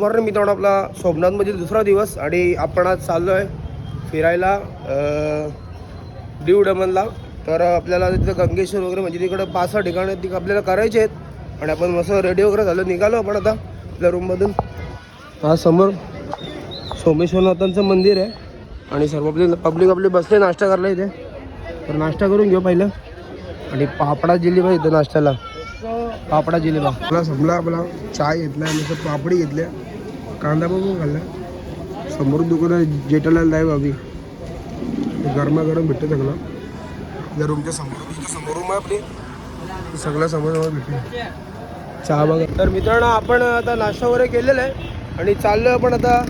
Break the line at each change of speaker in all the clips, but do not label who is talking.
Morning मित्रांनो आपला सोमनाथमधील दुसरा दिवस आणि आपण आज चाललो आहे फिरायला दीव डमनला तर आपल्याला तिथं गंगेश्वर वगैरे म्हणजे तिकडं पाच सहा ठिकाणं आहेत ती आपल्याला करायचे आहेत. आणि आपण मस्त रेडी वगैरे झालं निघालो आपण आता आपल्या रूममधून हा समोर सोमेश्वरनाथांचं मंदिर आहे. आणि सर्व आपले पब्लिक आपले बसले नाश्ता करायला इथे. तर नाश्ता करून घेऊ पहिलं. आणि पापडा जिलेबा इथं नाश्त्याला. पापडा जिलेबा. मला संपला आपला. चाय घेतला आणि पापडी घेतल्या. कांदा बघून खाल्ला. समोर दुकान आहे जेठालाल आहे भाभी गरमागरम भेटते सगळं आपल्या रूमच्या समोर समोर रूम आहे आपली? सगळं समोर समोर भेटते. चहा बघा. तर मित्रांनो आपण आता नाश्ता वगैरे केलेला आहे आणि चाललो आपण आता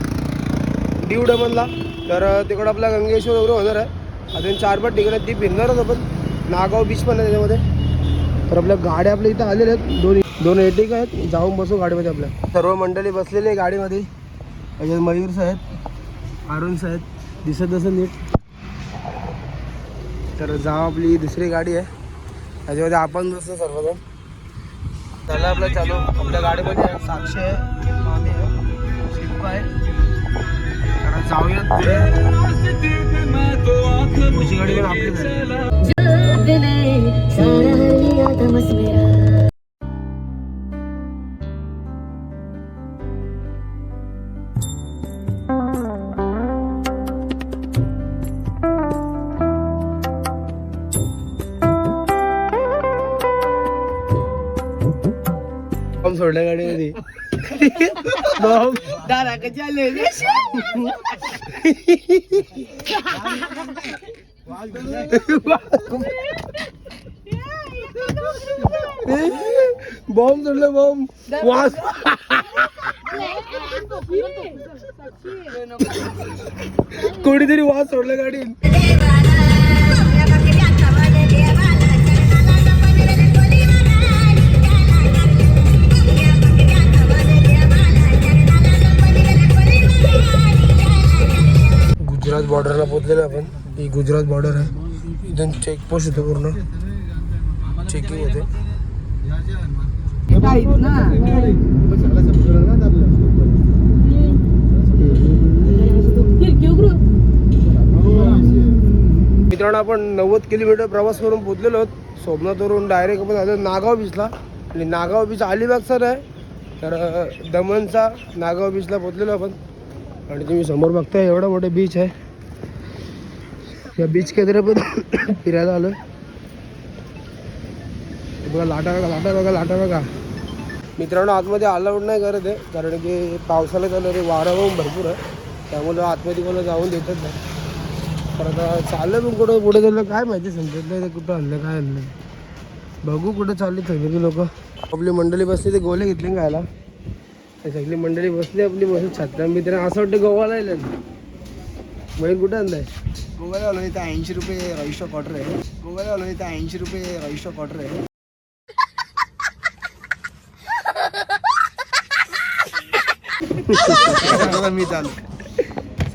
दीव डमनला तर तिकडं आपला गंगेश्वर वगैरे होणार आहे. अजून चार पाच ठिकाण ती फिरणारच आपण. नागाव बीच पण आहे त्याच्यामध्ये. तर आपल्या गाड्या आपल्या इथं आलेल्या आहेत दोन्ही. दोन एटिक आहेत जाऊन बसू गाडीमध्ये आपल्या. सर्व मंडळी बसलेली आहे गाडीमध्ये. त्याच्यात मयूर साहेब अरुण साहेब दिसत असं नीट. तर जाऊ आपली दुसरी गाडी आहे. त्याच्यामध्ये आपण बसतो सर्वजण. त्याला आपलं चालू. आपल्या गाडीमध्ये आहे, साक्षी आहे मामी आहे. शिल्पा आहे. जाऊयात गाडी आपलीच आहे
सारा लिया तमस मेरा
बॉम्ब सोडल्या गाडीमध्ये बॉम्ब दादा कशी आले बॉम्ब सोडलं बॉम्ब वास कोणीतरी वास सोडलं गाडीत गुजरात बॉर्डरला पोहोचलेलो आपण. ही गुजरात बॉर्डर आहे. इथून चेकपोस्ट होतं पूर्ण. चेकिंग होते मित्रांनो आपण नव्वद किलोमीटर प्रवास करून पोचलेलो आहोत. सोमनाथवरून डायरेक्ट आपण आलो नागाव बीचला आणि नागाव बीच अलिबागचा आहे. तर दमनचा नागाव बीचला पोचलेलो आपण. आणि तुम्ही समोर बघताय एवढा मोठा बीच आहे. या बीच केंद्र पण फिरायला आलो बघा लाटा बघा लाटा बघा लाटा बघा. मित्रांनो आतमध्ये अलाउड नाही करत आहे कारण की पावसाला चालू रे वारा वाहून भरपूर आहे. त्यामुळे आतमध्ये कोणाला जाऊन देतच नाही. तर आता चाललं पण कुठं पुढे चाललं काय माहिती समजत नाही ते कुठं आणलं काय आणलं. बघू कुठं चालली सगळी लोक. आपली मंडळी बसली ते गोले घेतले खायला. सगळी मंडळी बसली आपली बसून छत्र्या मित्र असं वाटतं गोवाला येईल मयूर कुठं आणलाय?
गोव्याला आलो इथं ऐंशी रुपये रजिस्टर क्वार्टर आहे. गोव्याला आलो इथं ऐंशी रुपये रजिस्टर क्वार्टर आहे. मी चालू.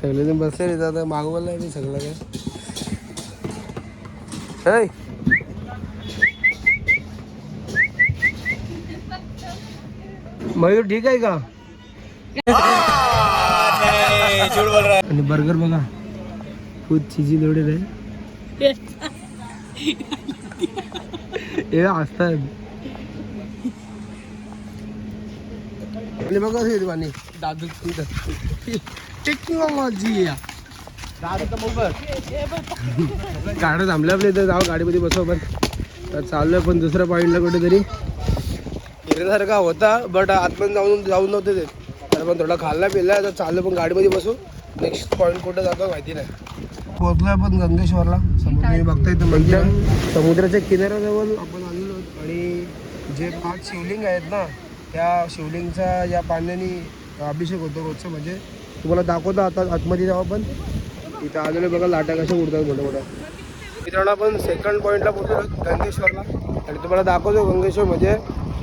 सगळेजण बसले रे आता मागवलं आहे मी सगळं काय. मयूर ठीक आहे का? आणि बर्गर बघा. खूप चिजी लोडेड आहे. हे असतात आणि बघा दादू. टेक्नॉलॉजी गाड्या थांबल्या आपल्या इथं. जाऊ गाडीमध्ये बसव पण चाललोय पण दुसऱ्या पॉईंटला कुठेतरी. फिरण्यासारखा होता बट आतमध्ये जाऊन जाऊन नव्हते ते. तर पण थोडा खाल्ला पिल्ला तर चाललो पण गाडीमध्ये बसू. नेक्स्ट पॉईंट कुठं जातो माहिती नाही. पोहोचलोय आपण गंगेश्वरला. तुम्ही बघता इथं मंदिर. समुद्राच्या किनाऱ्याजवळ आपण आलेलो आणि जे पाच शिवलिंग आहेत ना त्या शिवलिंगचा या पाण्याने अभिषेक होतो रोजचं. म्हणजे तुम्हाला दाखवतो आता आतमध्ये जाऊ आपण. इथं आलेलो बघा लाटा कशा उडतात मोठ्या मोठ्या मित्रांनो आपण सेकंड पॉईंटला पोहोचलो गंगेश्वरला. आणि तुम्हाला दाखवतो गंगेश्वर म्हणजे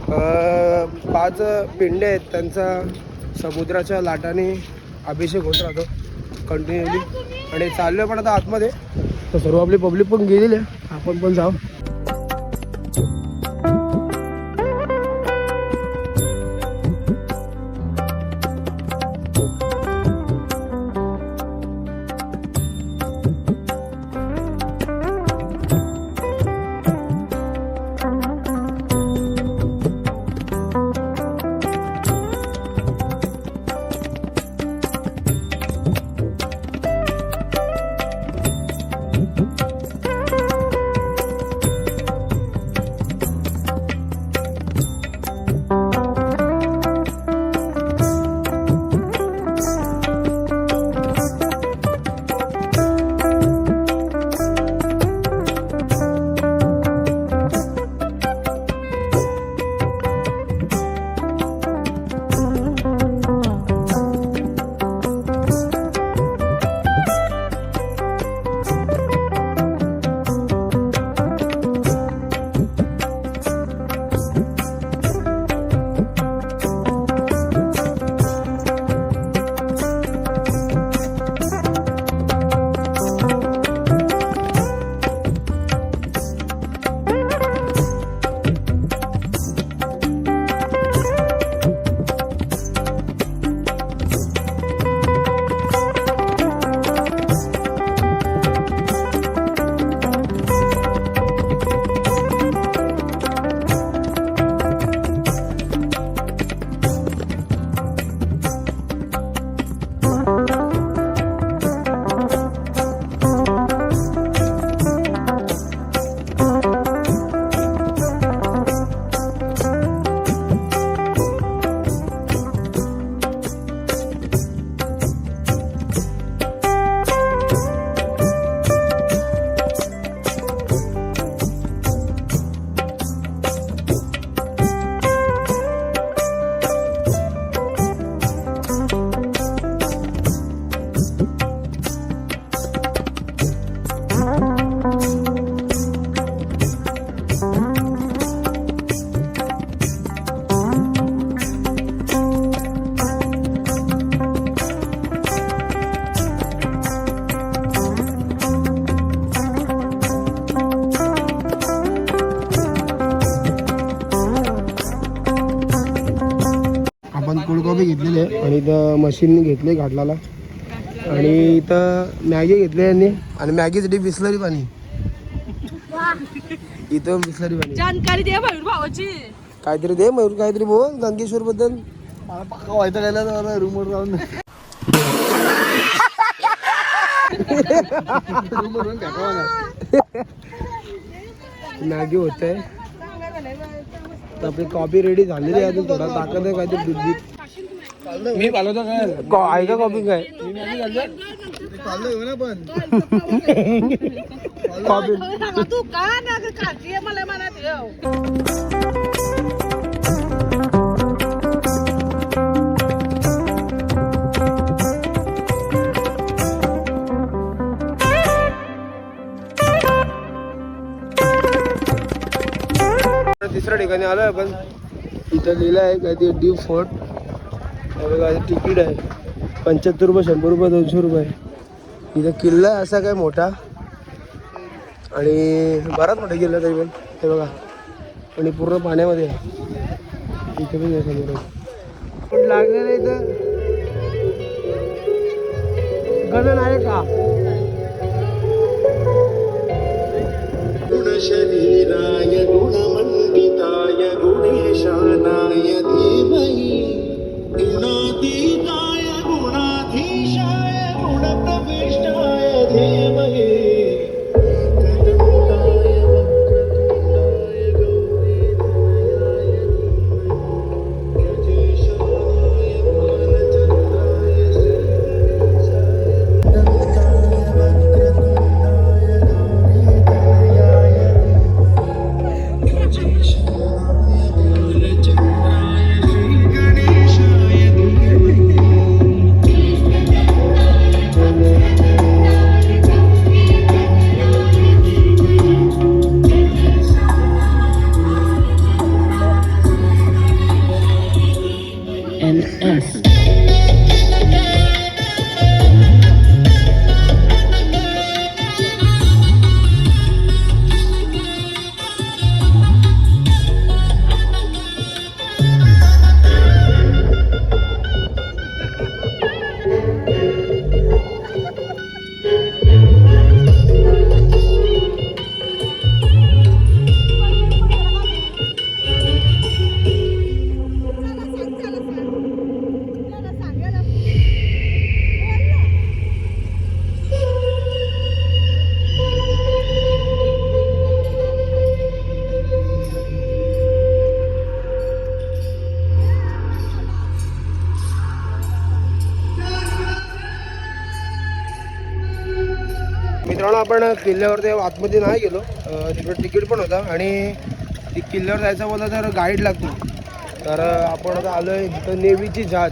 पाच पिंडे आहेत. त्यांचा समुद्राच्या लाटाने अभिषेक होत राहतो कंटिन्युअली आणि चाललो पण आता आतमध्ये. तर सर्व आपली पब्लिक पण गेलेली आहे. आपण पण जाऊ. बसले आणि इथं मशीन घेतले घाटलाला आणि इथं मॅगी घेतली यांनी. आणि मॅगीसाठी बिस्लरी पाणी. इथं बिस्लरी पाणी.
जानकारी द्या भाऊ भावाची.
काहीतरी दे मयूर काहीतरी बोल. गंगेश्वर बद्दल
मला पक्का व्हायचं गेला रूमवर राहून रूमवर राहून टाकावं ना
मॅगी होत आहे आपली कॉफी रेडी झालेली आहे अजून थोडा. टाकत आहे काहीतरी दूध.
मी पालवतो काय?
आहे का कॉफी काय?
ना पण.
कॉफी
तू का ना काळजी मला मनात?
तिसऱ्या ठिकाणी आलो आपण. इथं लिहिलं आहे काय ते ड्यू फोर्ट बघा तिकीट आहे. पंच्याहत्तर रुपये शंभर रुपये दोनशे रुपये. इथं किल्ला आहे असा काय मोठा. आणि बराच मोठा किल्ला तरी पण हे बघा. आणि पूर्ण पाण्यामध्ये आहे. इथे पण समोर. पण लागलं आहे इथं. गणन आहे का? मित्रांनो आपण किल्ल्यावरती आतमध्ये नाही गेलो. तिकडे तिकीट पण होतं आणि ती किल्ल्यावर जायचं बोललं तर गाईड लागतो तर आपण आता आलो आहे इथं नेव्हीची जहाज.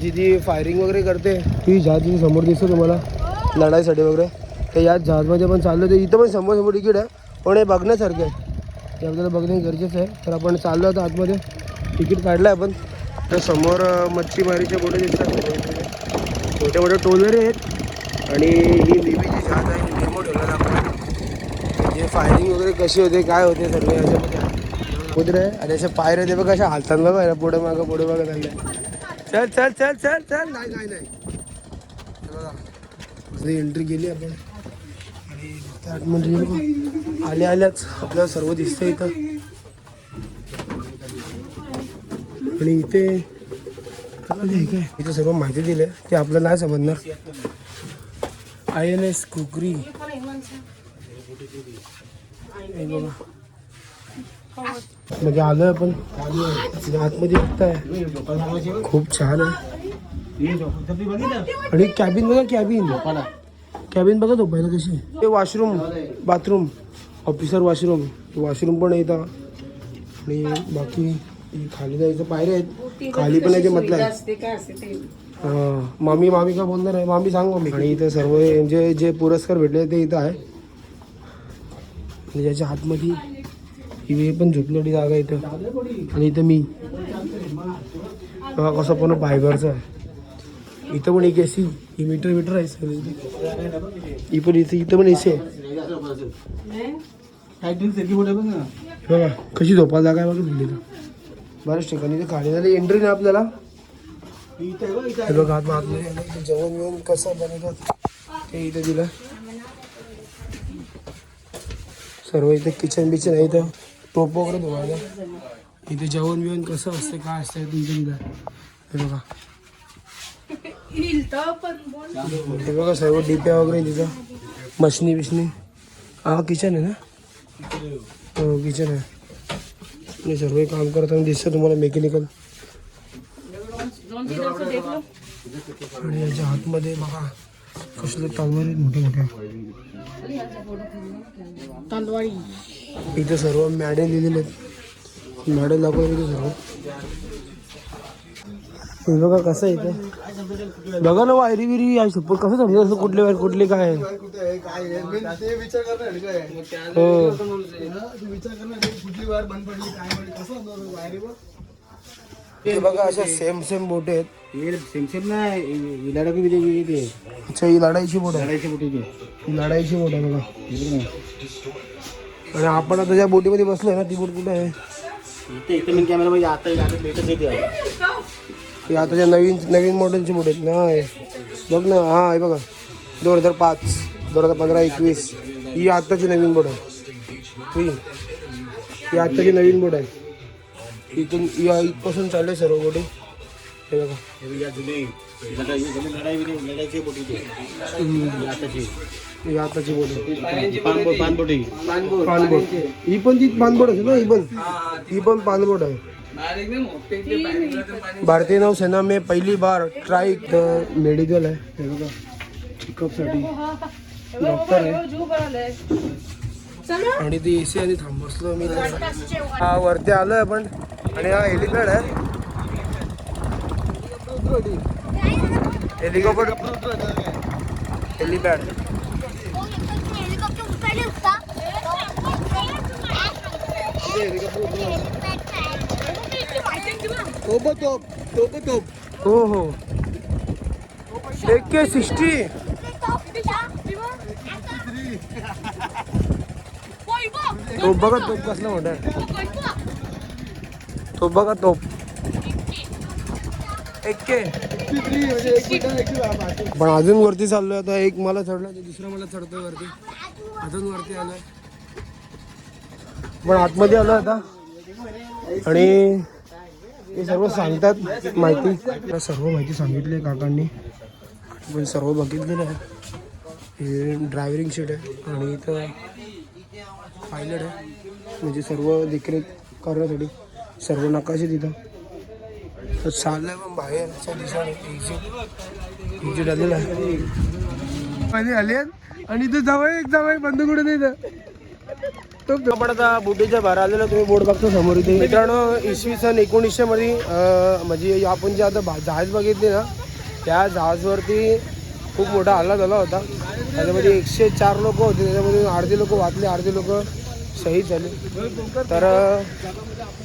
जी जी फायरिंग वगैरे करते. ती जहाज जी समोर दिसते तुम्हाला. लढाईसाठी वगैरे. तर या जहाजमध्ये पण चाललो तर इथं पण समोर समोर तिकीट आहे. पण हे बघण्यासारखं आहे. ते आपल्याला बघणे गरजेचं आहे. तर आपण चाललो आता आतमध्ये. तिकीट काढलं आहे आपण. तर समोर मच्छीमारीचे मच्छीमारीच्या बोटे दिसतात. छोटे मोठे टोलरे आहेत. आणि ही आहे आपण. म्हणजे जे फायरिंग वगैरे कशी होते काय होते सर्व याच्यामध्ये. समुद्र आहे आणि अशा पायऱ्या ते बघा कशा हालतात बघा पुढं पुढे मागं पुढे मागं चाललंय चल चल चल चल चल. नाही नाही नाही. एंट्री केली आपण. आणि त्यात म्हणजे आले आल्याच. आपल्याला सर्व दिसतं इथं. आणि इथे काय काय? इथे सर्व माहिती दिली आहे ते आपल्याला नाही समजणार. I N S Khukri. हे बघा. म्हणजे आलोय आपण. आतमध्ये बघताय. खूप छान आहे. आणि कॅबिन बघा कॅबिन. कॅबिन बघा तो पहिला कशी. ते washroom bathroom officer washroom. Washroom पण आहे इथं. आणि बाकी खाली जायचं पायऱ्या आहेत. खाली पण याचे म्हटलं आहे. हा, मामी मामी का बोलणार आहे? मामी सांग मामी आणि इथं सर्व जे जे पुरस्कार भेटले ते इथं आहे. आणि ज्याच्या हातमध्ये ही पण झोपलेली जागा इथं. आणि इथं मी. बघा कसं पण फायबरचं आहे. इथं पण एक ए सी ही मीटर मीटर आहे सगळी. ही पण इथे इथं पण ए सी आहे. बघा कशी झोपा जागा आहे बघा दिल्लीला बऱ्याच ठिकाणी इथं खाली झाली एंट्री नाही आपल्याला. हे बघा आत मागले. जेवण बिवण कसं बनवतात ते इथं दिलं. सर्व इथे किचन बिचन आहे इथं. टोप वगैरे धुवायला इथे जेवण बिवण कसं असतं काय असतं तुमच्या तिथं हे बघा. हे बघा सर्व डिप्या वगैरे तिथं. मशनी बिशनी. हा किचन आहे ना? हो किचन आहे. मी सर्व काम करताना दिसतं तुम्हाला मेकॅनिकल आणि याच्या हातमध्ये बघा. कसले तलवार आहेत मोठे मोठे इथे सर्व मॅडे लिहिलेले आहेत. मॅडे दाखवले इथे सर्व. हे बघा कसं आहे इथे. बघा ना वायरी बिरी आहे सपोज कसं समजत असं कुठले वायर कुठले
ते काय
हो
तू
हे बघा अशा सेम सेम बोटे आहेत.
नाही लढाकी विजय ते.
अच्छा ही लढाईची बोट आहे.
लढाईची कुठे
ही लढाईची बोट आहे बघा. आणि आपण आता ज्या बोटीमध्ये बसलोय ना ती बोट कुठे आहे?
इथे इथे मी कॅमेरा मध्ये आता येते
ही आताच्या नवीन नवीन मॉडेलची बोट आहेत ना हे. बघ ना हा हे बघा. दोन हजार पाच दोन हजार पंधरा एकवीस. ही आत्ताची नवीन बोट आहे. ही. ही आत्ताची नवीन बोट आहे. इथून या इथपासून चालू आहे सर्व बोटी हे बघा.
आताची
ही आताची
पानबोट.
ही पण ती पानबोट असेल ना ही पण? ही पण पानबोट आहे. भारतीय नौसेना में पहिली बार ट्राई मेडिकल आहे. हे बघा. चेकअपसाठी डॉक्टर आहे. आणि ती एसी आणि थांब बसलो मी. हा वरती आलोय आपण. आणि हा हेलिपॅड आहे.
Helicopter helipad.
हो हो. एक के सिक्स्टी. तोप बघा तोप कसला मोठा तो बघा तो. एक पण अजून वरती चाललोय आता एक मला चढला दुसरा मला चढतोय वरती. अजून वरती आलोय. पण आतमध्ये आलो आता. आणि हे सर्व सांगतात माहिती. सर्व माहिती सांगितली आहे काकांनी. पण सर्व बघितलेलं आहे. हे ड्रायव्हिंग सीट आहे आणि इथं पायलट आहे. म्हणजे सर्व देखरेख करण्यासाठी. सर्व नकाशे तिथं. तर चाललंय पण बाहेरच्या असं एक्झिट एक्झिट आलेलं आहे. मध्ये आले आणि इथं जवळ एक जवळ बंद कुठे नाही तो आपण आता बुद्धेच्या बाहेर तुम्ही बोट बघतो समोर इथे. मित्रांनो इसवी सन एकोणीसशे मध्ये म्हणजे आपण जे आता जहाज बघितले ना त्या जहाजवरती खूप मोठा हल्ला झाला होता. त्याच्यामध्ये एकशे चार लोक होते. त्याच्यामध्ये अर्धे लोक वाचले अर्धे लोक शहीद झाले. तर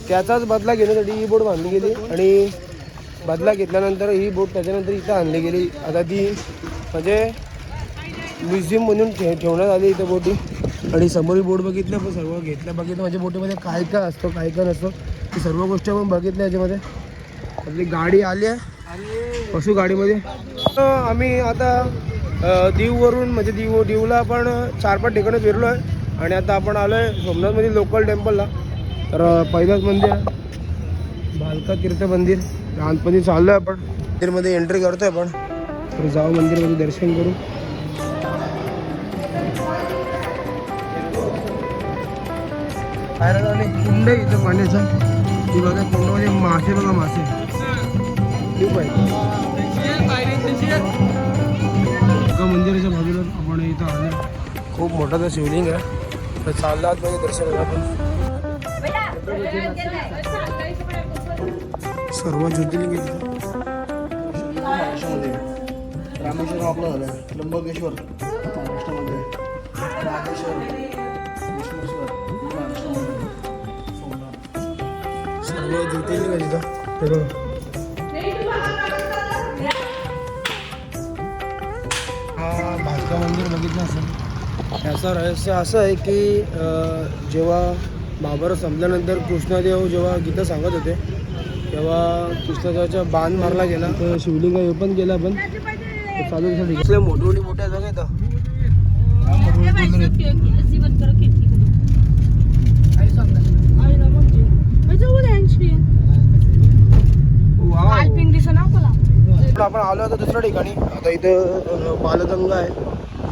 त्याचाच बदला घेण्यासाठी ही बोट बांधली गेली आणि बदला घेतल्यानंतर ही बोट त्याच्यानंतर इथं आणली गेली. आता ती म्हणजे म्युझियम म्हणून ठे ठेवण्यात आली इथं बोटी. आणि समोर बोट बघितलं पण सर्व घेतलं बघितलं म्हणजे बोटीमध्ये काय काय असतं काय काय नसतं ती सर्व गोष्टी आपण बघितल्या याच्यामध्ये. आपली गाडी आली आहे. पशु गाडीमध्ये. तर आम्ही आता दीववरून म्हणजे दीव दीवला आपण चार पाच ठिकाणी फिरलो आहे आणि आता आपण आलो आहे सोमनाथमध्ये लोकल टेम्पलला तर पहिलंच मंदिर आहे. भालका तीर्थ मंदिर. लहानपणी चाललो आहे आपण. मंदिरमध्ये एंट्री करतोय आपण. तर जाऊ मंदिरमध्ये दर्शन करू. बाहेर आणि कुंड आहे इथं पाण्याचा. ती बघा कुंडामध्ये म्हणजे मासे बघा मासे. खूप आहे. मंदिराच्या बाजूला आपण इथं आलो. खूप मोठा तर शिवलिंग आहे. तर चालला आत म्हणजे दर्शन आपण. सर्व ज्योतिर्लिंग.
महाराष्ट्रामध्ये. रामेश्वर आपलं झालं. त्र्यंबकेश्वर. महाराष्ट्रामध्ये. रामेश्वर विष्णेश्वर महाराष्ट्रामध्ये. सोमनाथ
सर्व ज्योतिर्लिंग आहे तिथं हे हा भास्कर मंदिर बघितलं असेल. त्याचं रहस्य असं आहे की अं, जेव्हा महाभारत संपल्यानंतर कृष्णदेव जेव्हा गीता सांगत होते तेव्हा कृष्णाच्या बाण मारला गेला. तर शिवलिंग हे पण गेला पण चालू कसल्या मोठी मोठी मोठ्या जागा येतं तर आपण आलो आता दुसऱ्या ठिकाणी. आता इथं बालगंगा आहे.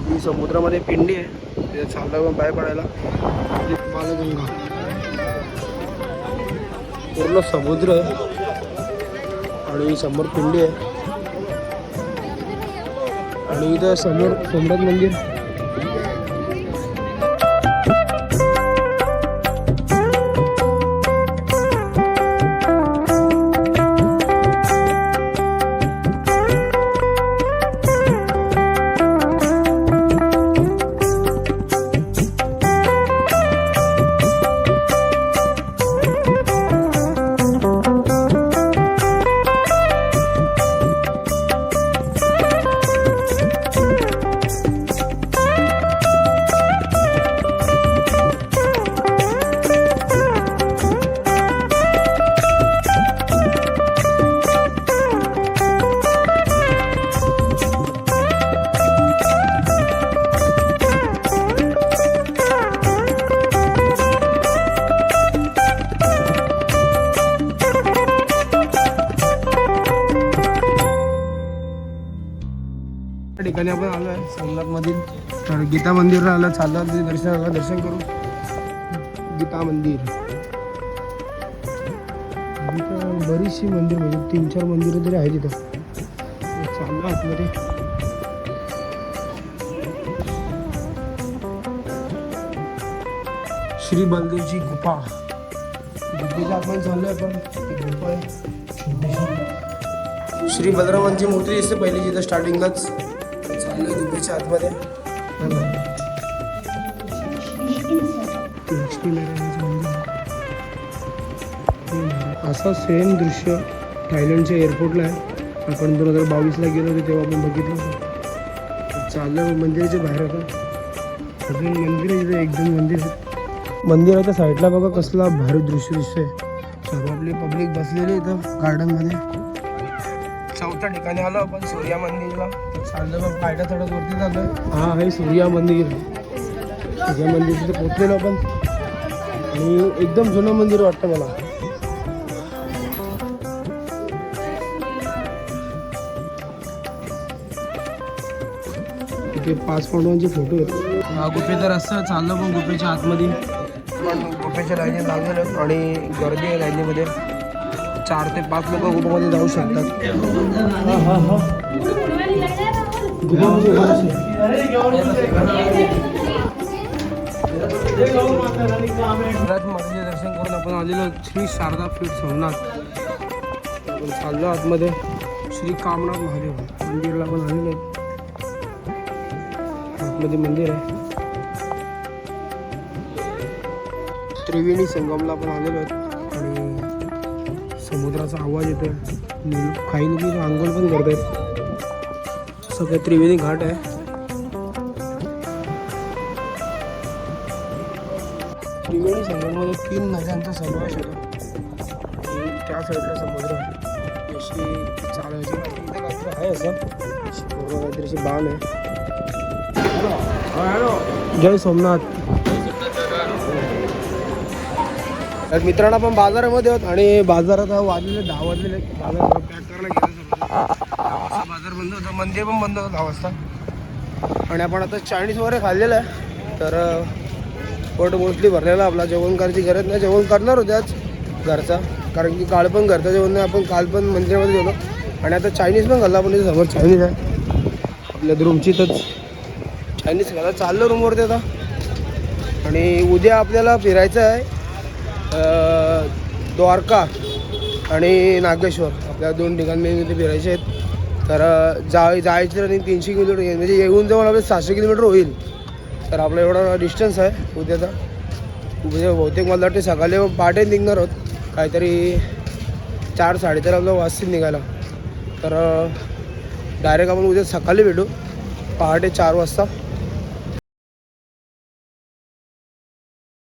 ही समुद्रामध्ये पिंडी आहे. चाललं पण पाय पडायला. ही बालगंगा. पूर्ण समुद्र आहे आणि समोर पिंडी आहे. आणि इथं समोर सोमनाथ मंदिर. गीता मंदिरला आलं चाललं दर्शन दर्शनाला दर्शन करू. गीता मंदिर. गीता बरीचशी मंदिर म्हणजे तीन चार मंदिरं तरी आहेत तिथं चाललं आतमध्ये श्री बलदेवची गुफा. गुफेच्या आपण चाललोय पण गुफा आहे. श्री बलरामांची मूर्ती दिसते पहिली जिथं स्टार्टिंगलाच चाललंय गुफेच्या आतमध्ये. ते असं सेम दृश्य थायलंडच्या एअरपोर्टला आहे. आपण दोन हजार बावीसला गेलो होतो तेव्हा आपण बघितलं होतं. चाललं मंदिराच्या बाहेर होतं अजून मंदिर आहे इथं एक दोन मंदिर आहे मंदिराच्या साईडला बघा कसला भारी दृश्य दिसतंय. सर्व आपली पब्लिक बसलेली इथं गार्डनमध्ये चौथ्या ठिकाणी आलो आपण सूर्या मंदिरला. चाललं पायटा थोडं वरती चाललं हा आहे सूर्या मंदिर. सूर्या मंदिर तिथे पोचलेलो आपण. आणि एकदम जुनं मंदिर वाटतं मला. तिथे पाच पांडवांचे फोटो आहेत. हा गुफेचा रस्ता चाललं पण गुफेच्या आतमध्ये. पण गुफेच्या लाईनीत लागलेलो आणि गर्दी आहे लाईनीमध्ये. चार ते पाच लोक गुफेमध्ये जाऊ शकतात. हा दर्शन करून आपण आलेलो श्री शारदा पीठ सोमनाथ. आपण चाललो आतमध्ये. श्री कामनाथ महादेव मंदिरला पण आलेलो आहे आतमध्ये मंदिर आहे. त्रिवेणी संगमला पण आलेलो आहेत. आणि समुद्राचा आवाज येतो काही लोक इथे आंघोळ पण करत आहेत सगळे त्रिवेणी घाट आहे. त्रिवेणी संगममध्ये तीन नद्यांचा समावेश होतो त्या साईडला समुद्र अशी चालायची आहे असं. पूर्ण काहीतरी बाण आहे. जय सोमनाथ. तर मित्रांनो आपण बाजारामध्ये आहोत आणि बाजारात वाजलेले दहा वाजलेले बाजार पॅक करायला गेलो बाजार बंद होतं मंदिर पण बंद होतं दहा वाजता आणि आपण आता चायनीज वगैरे खाल्लेलं आहे. तर पोट मोस्टली भरलेला आपला. जेवण करायची गरज नाही. जेवण करणार होत्याच घरचा. कारण की काल पण घरचं जेवण नाही. आपण काल पण मंदिरामध्ये गेलो. आणि आता चायनीज पण खाल्ला आपण. समोर चायनीज आहे. आपल्या रूमचीतच चायनीज खायला चाललं रूमवरती आता. आणि उद्या आपल्याला फिरायचं आहे द्वारका आणि नागेश्वर. आपल्या दोन ठिकाणी फिरायचे आहेत. तर जा जायचं आणि तीनशे किलोमीटर येईल. म्हणजे येऊन जाऊन आपलं सहाशे किलोमीटर होईल. तर आपला एवढा डिस्टन्स आहे. उद्याचा. उद्या बहुतेक मला वाटते सकाळी पहाटे निघणार आहोत. काहीतरी चार साडेचार आपलं वाजतील निघायला. तर डायरेक्ट आपण उद्या सकाळी भेटू. पहाटे चार वाजता.